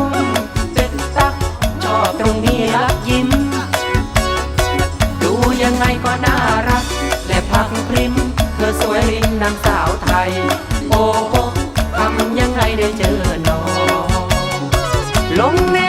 วังไงก็น่ารัก และพักพริม เธอสวยลิงนางสาวไทย โอ้โหทำยังไงได้เจอน้องลงใน